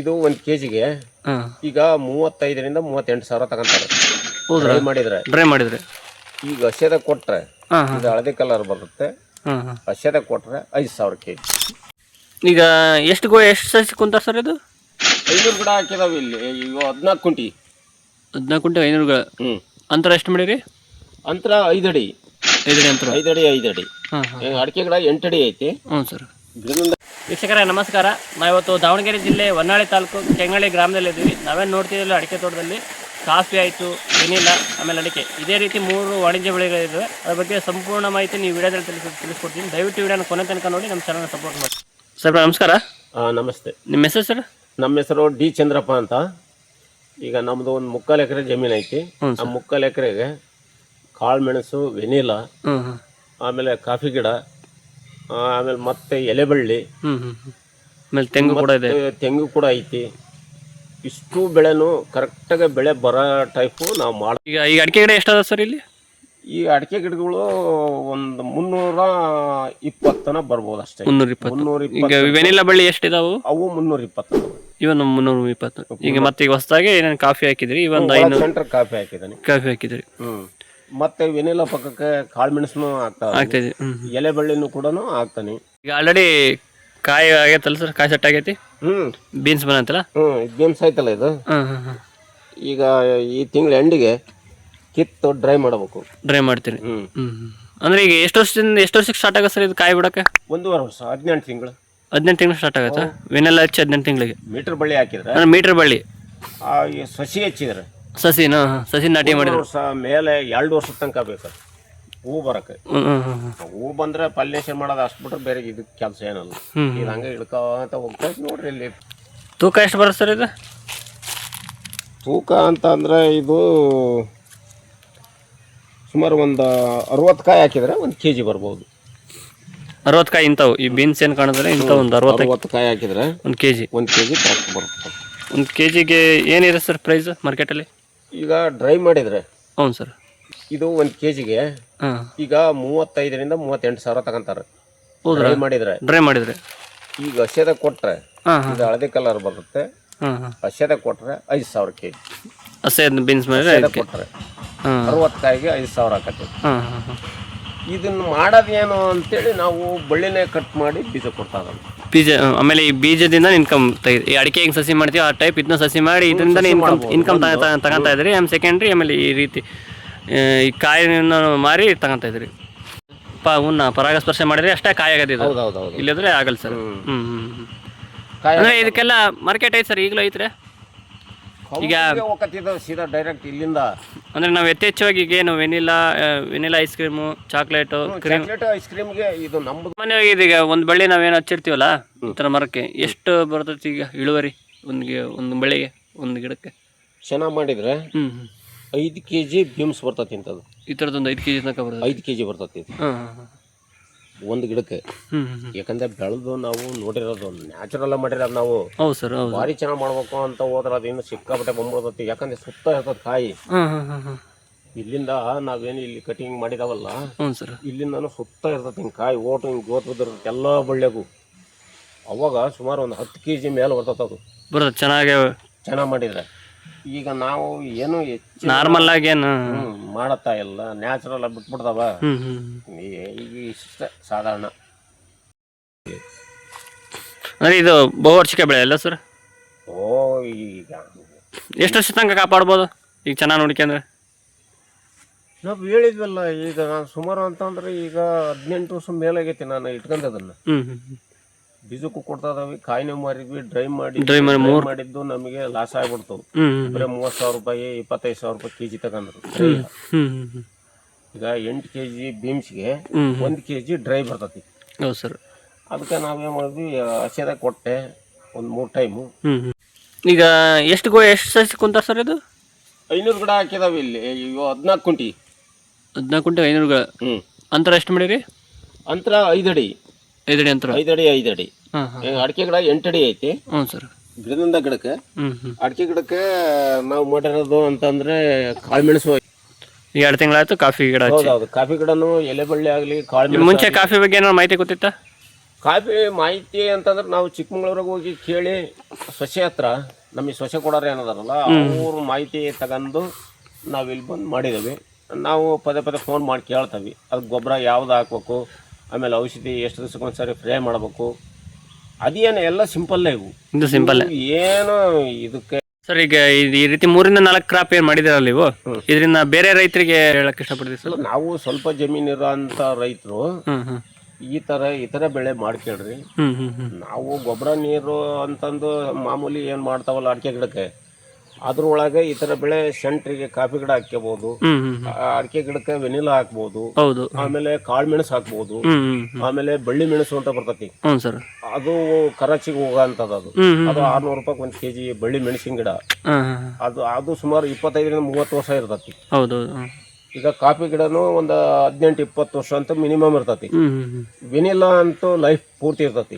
ಇದು ಒಂದು ಕೆ ಜಿಗೆ ಹಾಂ. ಈಗ ಮೂವತ್ತೈದರಿಂದ ಮೂವತ್ತೆಂಟು ಸಾವಿರ ತಗೊಂತಾರೆ. ಹೌದ್ರಾ? ಡ್ರೈ ಮಾಡಿದ್ರೆ. ಡ್ರೈ ಮಾಡಿದ್ರೆ. ಈಗ ಹಸಿದ ಕೊಟ್ರೆ ಹಾಂ ಹಾಂ. ಇದು ಹಳದಿ ಕಲರ್ ಬರುತ್ತೆ. ಹಾಂ ಹಾಂ. ಕೊಟ್ರೆ ಐದು ಸಾವಿರ ಕೆಜಿ. ಈಗ ಎಷ್ಟು ಗೋ ಎಷ್ಟು ಸಸಿ ಕುಂತಾರ ಸರ್ ಇದು? ಐನೂರು ಗಿಡ ಹಾಕಿದಾವೆ ಇಲ್ಲಿ. ಈಗ ಹದಿನಾಲ್ಕು ಕುಂಟಿ. ಹದಿನಾಲ್ಕು ಕುಂಟಿ ಐನೂರು ಹ್ಞೂ ಅಂತರ ಎಷ್ಟು ಮಾಡಿರಿ? ಅಂತರ ಐದಡಿ. ಐದಡಿ ಅಂತರ. ಐದಡಿ ಅಡಿ ಹಾಂ ಅಡಿ ಈಗ ಅಡಿಕೆ ಗಿಡ ಅಡಿ ಐತಿ. ಹ್ಞೂ ಸರ್. ಗಿಡದಿಂದ ವೀಕ್ಷಕರೇ ನಮಸ್ಕಾರ. ನಾವಿವತ್ತು ದಾವಣಗೆರೆ ಜಿಲ್ಲೆ ಹೊನ್ನಾಳಿ ತಾಲೂಕು ಕೆಂಗಳಿ ಗ್ರಾಮದಲ್ಲಿ ಇದ್ದೀವಿ. ನಾವೇನು ನೋಡ್ತಿದ್ದಿಲ್ಲ ಅಡಿಕೆ ತೋಟದಲ್ಲಿ. ಕಾಫಿ ಆಯಿತು ವೆನಿಲಾ ಆಮೇಲೆ ಅಡಿಕೆ. ಇದೇ ರೀತಿ ಮೂರು ವಾಣಿಜ್ಯ ಬೆಳೆಗಳಿದ್ದಾವೆ ಅದ್ರ ಬಗ್ಗೆ ಸಂಪೂರ್ಣ ಮಾಹಿತಿ ನೀವು ವಿಡಿಯೋದಲ್ಲಿ ತಿಳಿಸ್ ತಿಳಿಸ್ಕೊಡ್ತೀನಿ. ದಯವಿಟ್ಟು ವಿಡಿಯೋನ ಕೊನೆ ತನಕ ನೋಡಿ ನಮ್ಮ ಚಾನಲ್ನ ಸಪೋರ್ಟ್ ಮಾಡಿ. ಸರ್ ನಮಸ್ಕಾರ. ನಮಸ್ತೆ. ನಿಮ್ಮ ಹೆಸರು ಸರ್? ನಮ್ಮ ಹೆಸರು ಡಿ ಚಂದ್ರಪ್ಪ ಅಂತ. ಈಗ ನಮ್ಮದು ಒಂದು ಮುಕ್ಕಾಲು ಎಕರೆ ಜಮೀನು ಐತಿ. ಆ ಮುಕ್ಕಾಲು ಎಕರೆಗೆ ಕಾಳು ಮೆಣಸು ವೆನಿಲಾ ಆಮೇಲೆ ಕಾಫಿ ಗಿಡ ಆಮೇಲೆ ಮತ್ತೆ ಎಲೆಬಳ್ಳಿ. ಹ್ಮ್ ಹ್ಮ್ ಆಮೇಲೆ ತೆಂಗು ಕೂಡ ಇದೆ. ಮತ್ತೆ ತೆಂಗು ಕೂಡ ಐತಿ. ಇಷ್ಟು ಬೆಳೆನೂ ಕರೆಕ್ಟಾಗಿ ಬೆಳೆ ಬರೋ ಟೈಪು ನಾವು ಮಾಡ ಈಗ ಈಗ ಅಡಿಕೆ ಗಿಡ ಎಷ್ಟದ ಸರ್ ಇಲ್ಲಿ? ಈ ಅಡಿಕೆ ಗಿಡಗಳು ಒಂದು ಮುನ್ನೂರ ಇಪ್ಪತ್ತನ ಬರ್ಬೋದು ಅಷ್ಟೇ. ಮುನ್ನೂರ ಇಪ್ಪತ್ತು. ಮುನ್ನೂರ ಈಗ ಇಪ್ಪತ್ತು. ವೆನಿಲ್ಲ ಬಳ್ಳಿ ಎಷ್ಟಿದಾವು ಅವು ಮುನ್ನೂರ ಇಪ್ಪತ್ತು. ಇವನ್ ಮುನ್ನೂರ ಇಪ್ಪತ್ತು. ಈಗ ಮತ್ತೆ ಈಗ ಹೊಸದಾಗಿ ಏನೇನು ಕಾಫಿ ಹಾಕಿದ್ರಿ? ಇವನ್ ಐನೂರು ಸೆಂಟರ್ ಕಾಫಿ ಹಾಕಿದ್ದಾನೆ. ಕಾಫಿ ಹಾಕಿದ್ರಿ. ಹ್ಮ್. ಮತ್ತೆ ವೆನಿಲಾ ಪಕ್ಕಕ್ಕೆ ಕಾಳು ಆಗ್ತೈತಿ ಹ್ಞೂ ಎಲೆ ಬಳ್ಳಿನೂ ಕೂಡ ಹಾಕ್ತಾನೆ. ಈಗ ಆಲ್ರೆಡಿ ಕಾಯಿ ಆಗೈತಲ್ಲ ಸರ್ ಕಾಯಿ ಸೆಟ್ ಆಗೈತಿ? ಹ್ಮ್. ಬೀನ್ಸ್ ಬಂದಂತಲ್ಲ? ಹ್ಮ್ ಗೇಮ್ಸ್ ಆಯ್ತಲ್ಲ ಇದು? ಹಾಂ ಹಾಂ ಹಾಂ ಈಗ ಈ ತಿಂಗಳ ಎಂಡಿಗೆ ಕಿತ್ತು ಡ್ರೈ ಮಾಡಬೇಕು. ಡ್ರೈ ಮಾಡ್ತೀನಿ ಹ್ಮ್. ಹ್ಞೂ ಅಂದ್ರೆ ಈಗ ಎಷ್ಟು ವರ್ಷದಿಂದ ಎಷ್ಟು ವರ್ಷಕ್ಕೆ ಸ್ಟಾರ್ಟ್ ಆಗುತ್ತೆ ಸರ್ ಇದು ಕಾಯಿ ಬಿಡಕ್ಕೆ ಒಂದೂವರೆ ವರ್ಷ ಹದಿನೆಂಟು ತಿಂಗಳು. ಹದಿನೆಂಟು ತಿಂಗಳು ಸ್ಟಾರ್ಟ್ ಆಗುತ್ತಾ? ವೆನೆಲ್ಲ ಹಚ್ಚಿ ಹದಿನೆಂಟು ತಿಂಗಳಿಗೆ. ಮೀಟರ್ ಬಳ್ಳಿ ಹಾಕಿದ್ರೆ? ಅಂದ್ರೆ ಮೀಟರ್ ಬಳ್ಳಿ. ಆ ಈ ಸಸಿ ಹಚ್ಚಿದ್ರೆ? ಸಸಿನ ಸಸಿ ನಾಟಿ ಮಾಡಿದ್ರು. ವರ್ಷ ಮೇಲೆ ಎರಡು ವರ್ಷದ ತನಕ ಬೇಕು ಹೂ ಬರಕ್ಕೆ. ಹೂ ಬಂದ್ರೆ ಪಲ್ಲೇಷನ್ ಮಾಡೋದು ಅಷ್ಟು ಬಿಟ್ರೆ ಬೇರೆ ಇದಕ್ಕೆ ಕೆಲಸ ಏನಲ್ಲ. ಇದು ಹಂಗೆ ಇಳ್ಕೊಂತ ಹೋಗ್ತೈತಿ ನೋಡ್ರಿ ಇಲ್ಲಿ. ತೂಕ ಎಷ್ಟು ಬರುತ್ತೆ ಸರ್ ಇದು? ತೂಕ ಅಂತಂದ್ರೆ ಇದು ಸುಮಾರು ಒಂದು ಅರವತ್ತು ಕಾಯಿ ಹಾಕಿದ್ರೆ ಒಂದು ಕೆ ಜಿ ಬರ್ಬೋದು. ಅರವತ್ತು ಕಾಯಿ ಇಂಥವು. ಈ ಬೀನ್ಸ್ ಏನು ಕಾಣಿದ್ರೆ ಇಂಥವು ಒಂದು ಅರವತ್ತು ಅರವತ್ತು ಕಾಯಿ ಹಾಕಿದ್ರೆ ಒಂದು ಕೆ ಜಿ ಒಂದು ಕೆ ಜಿ ಬರುತ್ತೆ. ಒಂದು ಕೆ ಜಿಗೆ ಏನಿದೆ ಸರ್ ಪ್ರೈಸ್ ಮಾರ್ಕೆಟಲ್ಲಿ? ಈಗ ಡ್ರೈ ಮಾಡಿದ್ರೆ ಹ್ಞೂ ಸರ್. ಇದು ಒಂದು ಕೆ ಜಿಗೆ ಹಾಂ. ಈಗ ಮೂವತ್ತೈದರಿಂದ ಮೂವತ್ತೆಂಟು ಸಾವಿರ ತಗೊಂತಾರೆ. ಡ್ರೈ ಮಾಡಿದ್ರೆ. ಡ್ರೈ ಮಾಡಿದ್ರೆ. ಈಗ ಹಸಿದ ಕೊಟ್ಟರೆ ಹಾಂ ಇದು ಹಳದಿ ಕಲರ್ ಬರುತ್ತೆ. ಹಾಂ ಕೊಟ್ಟರೆ ಐದು ಸಾವಿರ ಕೆ ಜಿ ಹಸಿದ ಬೀನ್ಸ್ ಮೇಲೆ ಹಸಿದಾಗ ಕೊಟ್ಟರೆ ಅರವತ್ತು ಕಾಯಿಗೆ ಐದು ಸಾವಿರ ಆಕತ್ತೆ. ಇದನ್ನು ಹಾಂ ಹಾಂ. ಇದನ್ನ ಮಾಡೋದೇನು ಅಂತೇಳಿ ನಾವು ಬಳ್ಳಿನೇ ಕಟ್ ಮಾಡಿ ಬೀಜ ಕೊಡ್ತಾ ಇದ್ದೀವಿ. ಬೀಜ ಆಮೇಲೆ ಈ ಬೀಜದಿಂದ ಇನ್ಕಮ್ ತೆಗೆದು ಈ ಅಡಿಕೆ ಹೆಂಗೆ ಸಸಿ ಮಾಡ್ತೀವಿ ಆ ಟೈಪ್ ಇದನ್ನ ಸಸಿ ಮಾಡಿ ಇದರಿಂದ ಇನ್ಕಮ್ ಇನ್ಕಮ್ ತಗೊತಾ ಇದ್ರಿ ಆಮೇಲೆ ಸೆಕೆಂಡ್ರಿ ಆಮೇಲೆ ಈ ರೀತಿ ಈ ಕಾಯಿನ ಮಾರಿ ತಗೊತಾ ಇದ್ರಿ ಪ ಪರಾಗಸ್ಪರ್ಶ ಮಾಡಿದ್ರೆ ಅಷ್ಟೇ ಕಾಯಿ ಆಗೋದು ಇದು. ಹೌದು ಹೌದು ಹೌದು ಇಲ್ಲದ್ರೆ ಆಗಲ್ಲ ಸರ್. ಹ್ಮ್. ಹ್ಮ್ ಹ್ಮ್ ಅಂದರೆ ಇದಕ್ಕೆಲ್ಲ ಮಾರ್ಕೆಟ್ ಐತೆ ಸರ್ ಈಗಲೂ ಐತ್ರಿ? ಈಗ ಹೋಗತ್ತಿದ್ದ ಸೀದಾ ಡೈರೆಕ್ಟ್ ಇಲ್ಲಿಂದ. ಅಂದ್ರೆ ನಾವು ಯಥೇಚ್ಛವಾಗಿ ಈಗ ಏನು vanilla vanilla ice cream chocolate cream chocolate ice ಕ್ರೀಮ್ಗೆ ಇದು ನಮ್ಮ ಸಾಮಾನ್ಯವಾಗಿ ಇದೀಗ ಒಂದು ಬಳ್ಳಿ ನಾವೇನು ಹಚ್ಚಿರ್ತೀವಲ್ಲ ಈ ಥರ ಮರಕ್ಕೆ ಎಷ್ಟು ಬರ್ತೈತಿ ಈಗ ಇಳುವರಿ ಒಂದು ಒಂದು ಬಳ್ಳಿಗೆ ಒಂದು ಗಿಡಕ್ಕೆ? ಚೆನ್ನಾಗಿ ಮಾಡಿದ್ರೆ ಹ್ಞೂ ಹ್ಞೂ ಐದು ಕೆ ಜಿ ಬೀಮ್ಸ್ ಬರ್ತತಿ ಇಂಥದ್ದು. ಈ ಥರದೊಂದು ಐದು ಕೆ ಜಿ ತನಕ ಬರ್ತದೆ. ಐದು ಕೆ ಜಿ ಬರ್ತತಿ ಹಾಂ ಹಾಂ ಒಂದು ಗಿಡಕ್ಕೆ. ಯಾಕಂದ್ರೆ ಬೆಳೆದು ನಾವು ನೋಡಿರೋದು ನ್ಯಾಚುರಲ್ ಮಾಡಿರೋದು ನಾವು. ಹೌದು ಸರ್ ಹೌದು ಭಾರಿ ಚೆನ್ನಾಗಿ ಮಾಡ್ಬೇಕು ಅಂತ ಹೋದ್ರೆ ಅದೇನು ಸಿಕ್ಕಾಪಟ್ಟೆ ಬಂದ್ಬಿಡ್ತೈತಿ. ಯಾಕಂದ್ರೆ ಸುತ್ತ ಇರ್ತದೆ ಕಾಯಿ. ಇಲ್ಲಿಂದ ನಾವೇನು ಇಲ್ಲಿ ಕಟಿಂಗ್ ಮಾಡಿದಾವಲ್ಲ ಹ್ಞೂ ಸರ್. ಇಲ್ಲಿಂದನೂ ಸುತ್ತ ಇರ್ತೈತಿ ಹಿಂಗೆ ಕಾಯಿ ಓಟು ಹಿಂಗೆ ಗೋತ್ ಎಲ್ಲ ಅವಾಗ ಸುಮಾರು ಒಂದು ಹತ್ತು ಕೆ ಜಿ ಮೇಲೆ ಬರ್ತೈತೆ ಅದು. ಬರ್ತದೆ ಚೆನ್ನಾಗಿ ಚೆನ್ನಾಗಿ ಮಾಡಿದ್ರೆ. ಈಗ ನಾವು ಏನು ಹೆಚ್ಚು ನಾರ್ಮಲ್ ಆಗಿ ಏನು? ಹ್ಮ್, ಮಾಡತ್ತಾ ಇಲ್ಲ. ನ್ಯಾಚುರಲ್ ಆಗಿ ಬಿಟ್ಬಿಡ್ತಾವ ಈ- ಈಗ ಇಷ್ಟ ಸಾಧಾರಣ. ಅಂದ್ರೆ ಇದು ಬಹುವಾರ್ಷಿಕ ಬೆಳೆ ಅಲ್ಲ ಸರ್? ಓ ಈಗ. ಎಷ್ಟು ವರ್ಷ ತನಕ ಕಾಪಾಡ್ಬೋದು? ಈಗ ಚೆನ್ನಾಗಿ ನೋಡ್ಕೊಂಡ್ರೆ ನಾವು ಹೇಳಿದ್ವಲ್ಲ ಈಗ ನಾನು ಸುಮಾರು ಅಂತಂದ್ರೆ ಈಗ ಹದಿನೆಂಟು ವರ್ಷ ಮೇಲಾಗೈತಿ ನಾನು ಇಟ್ಕೊಂಡದನ್ನ ಹ್ಮ್. ಬೀಜಕ್ಕೂ ಕೊಡ್ತಾ ಇದಾವೆ. ಕಾಯಿನ ಮಾರಿದ್ವಿ ಡ್ರೈ ಮಾಡಿ ಡ್ರೈ ಮಾಡಿ ಮಾಡಿದ್ದು ನಮಗೆ ಲಾಸ್ ಆಗ್ಬಿಡ್ತು. ಬರೀ ಮೂವತ್ತು ಸಾವಿರ ರೂಪಾಯಿ ಇಪ್ಪತ್ತೈದು ಸಾವಿರ ರೂಪಾಯಿ ಕೆ ಜಿ ತಗೊಂಡ್ರು ಈಗ ಎಂಟು ಕೆಜಿ ಬೀಮ್ಸ್ಗೆ ಒಂದ್ ಒಂದು ಕೆ ಜಿ ಡ್ರೈ ಬರ್ತತಿ. ಹೌದು ಸರ್. ಅದಕ್ಕೆ ನಾವೇನು ಮಾಡಿದ್ವಿ ಹಸಿದಾಗ ಕೊಟ್ಟೆ ಒಂದು ಮೂರು ಟೈಮು. ಈಗ ಎಷ್ಟು ಗೋ ಎಷ್ಟು ಸಸಿ ಕುಂತಾರ ಸರ್ ಇದು? ಐನೂರು ಗಿಡ ಹಾಕಿದಾವೆ ಇಲ್ಲಿ. ಇವು ಹದಿನಾಲ್ಕು ಕುಂಟಿ. ಹದಿನಾಲ್ಕು ಕುಂಟೆ ಐನೂರು ಗಿಡ. ಹ್ಞೂ ಅಂತರ ಎಷ್ಟು ಮಾಡಿರಿ? ಅಂತರ ಐದಡಿ. ಐದಡಿ ಅಂತರ. ಐದಡಿ ಐದಡಿ. ಅಡಿಕೆ ಗಿಡ ಎಂಟಡಿ ಐತಿ. ಹ್ಞೂ ಸರ್. ಗಿಡದಿಂದ ಗಿಡಕ್ಕೆ. ಅಡಿಕೆ ಗಿಡಕ್ಕೆ ನಾವು ಮಾಡಿರೋದು ಅಂತಂದ್ರೆ ಕಾಳು ಮೆಣಸು ಈಗ ಎರಡು ತಿಂಗಳಾಯ್ತು ಕಾಫಿ ಗಿಡ ಹಚ್ಚಿ. ಹೌದೌದು ಕಾಫಿ ಗಿಡನು ಎಲೆ ಬಳ್ಳಿ ಆಗಲಿ ಕಾಳು ನಿಮ್ಗೆ ಮುಂಚೆ ಕಾಫಿ ಬಗ್ಗೆ ಏನಾದ್ರು ಮಾಹಿತಿ ಗೊತ್ತಿತ್ತ ಕಾಫಿ ಮಾಹಿತಿ ಅಂತಂದ್ರೆ ನಾವು ಚಿಕ್ಕಮಂಗ್ಳೂರಿಗೆ ಹೋಗಿ ಕೇಳಿ ಸೊಸೆ ಹತ್ರ ನಮಗೆ ಸೊಸೆ ಕೊಡೋರು ಏನದಾರಲ್ಲ ಅವ್ರ ಮಾಹಿತಿ ತಗೊಂಡು ನಾವು ಇಲ್ಲಿ ಬಂದು ಮಾಡಿದ್ದೀವಿ ನಾವು ಪದೇ ಪದೇ ಫೋನ್ ಮಾಡಿ ಕೇಳ್ತೀವಿ. ಅದು ಗೊಬ್ಬರ ಯಾವ್ದು ಹಾಕ್ಬೇಕು ಆಮೇಲೆ ಔಷಧಿ ಎಷ್ಟು ದಿವಸಕ್ಕೊಂದ್ಸರಿ ಸ್ಪ್ರೇ ಮಾಡಬೇಕು ಅದೇನು ಎಲ್ಲ ಸಿಂಪಲ್ಲೇ ಇವು. ಇದು ಸಿಂಪಲ್ ಏನು ಇದಕ್ಕೆ ಸರ್ ಈಗ ಈ ರೀತಿ ಮೂರಿಂದ ನಾಲ್ಕು ಕ್ರಾಪ್ ಏನ್ ಮಾಡಿದಿರಲ್ಲ ನೀವು? ಇದರಿಂದ ಬೇರೆ ರೈತರಿಗೆ ಹೇಳಕ್ ಇಷ್ಟಪಡ್ತೀವಿ ಸರ್ ನಾವು ಸ್ವಲ್ಪ ಜಮೀನ್ ಅಂಥ ರೈತರು. ಹ್ಮ್ ಹ್ಮ್. ಈ ತರ ಇತರ ಬೆಳೆ ಮಾಡ್ಕೇಳ್ರಿ. ಹ್ಮ್ ಹ್ಮ್ ಹ್ಮ್. ನಾವು ಗೊಬ್ಬರ ನೀರು ಅಂತಂದು ಮಾಮೂಲಿ ಏನು ಮಾಡ್ತಾವಲ್ಲ ಅಡಿಕೆ ಗಿಡಕ್ಕೆ. ಅದ್ರೊಳಗೆ ಈ ಥರ ಬೆಳೆ ಸೆಂಟ್ರಿಗೆ ಕಾಫಿ ಗಿಡ ಹಾಕ್ಕೋಬಹುದು ಹ್ಮ್ ಹ್ಮ್ ಹ್ಮ್. ಅಡಿಕೆ ಗಿಡಕ್ಕೆ ವೆನಿಲಾ ಹಾಕ್ಬೋದು. ಹೌದು. ಆಮೇಲೆ ಕಾಳು ಮೆಣಸು ಹಾಕ್ಬೋದು. ಹ್ಮ್ ಹ್ಮ್ ಹ್ಮ್. ಆಮೇಲೆ ಬಳ್ಳಿ ಮೆಣಸು ಅಂತ ಬರ್ತತಿ. ಹ್ಞೂ ಸರ್ ಅದು ಕರಾಚಿಗೆ ಹೋಗೋಂಥದ್ದು ಅದು ಅದು ಆರ್ನೂರು ರೂಪಾಯಿ ಒಂದು ಕೆಜಿ ಬಳ್ಳಿ ಮೆಣಸಿನ ಗಿಡ. ಅದು ಅದು ಸುಮಾರು ಇಪ್ಪತ್ತೈದರಿಂದ ಮೂವತ್ತು ವರ್ಷ ಇರ್ತತಿ. ಹೌದು ಈಗ ಕಾಫಿ ಗಿಡನೂ ಒಂದು ಹದಿನೆಂಟು ಇಪ್ಪತ್ತು ವರ್ಷ ಅಂತ ಮಿನಿಮಮ್ ಇರ್ತತಿ. ವೆನಿಲಾ ಅಂತೂ ಲೈಫ್ ಪೂರ್ತಿ ಇರ್ತತಿ.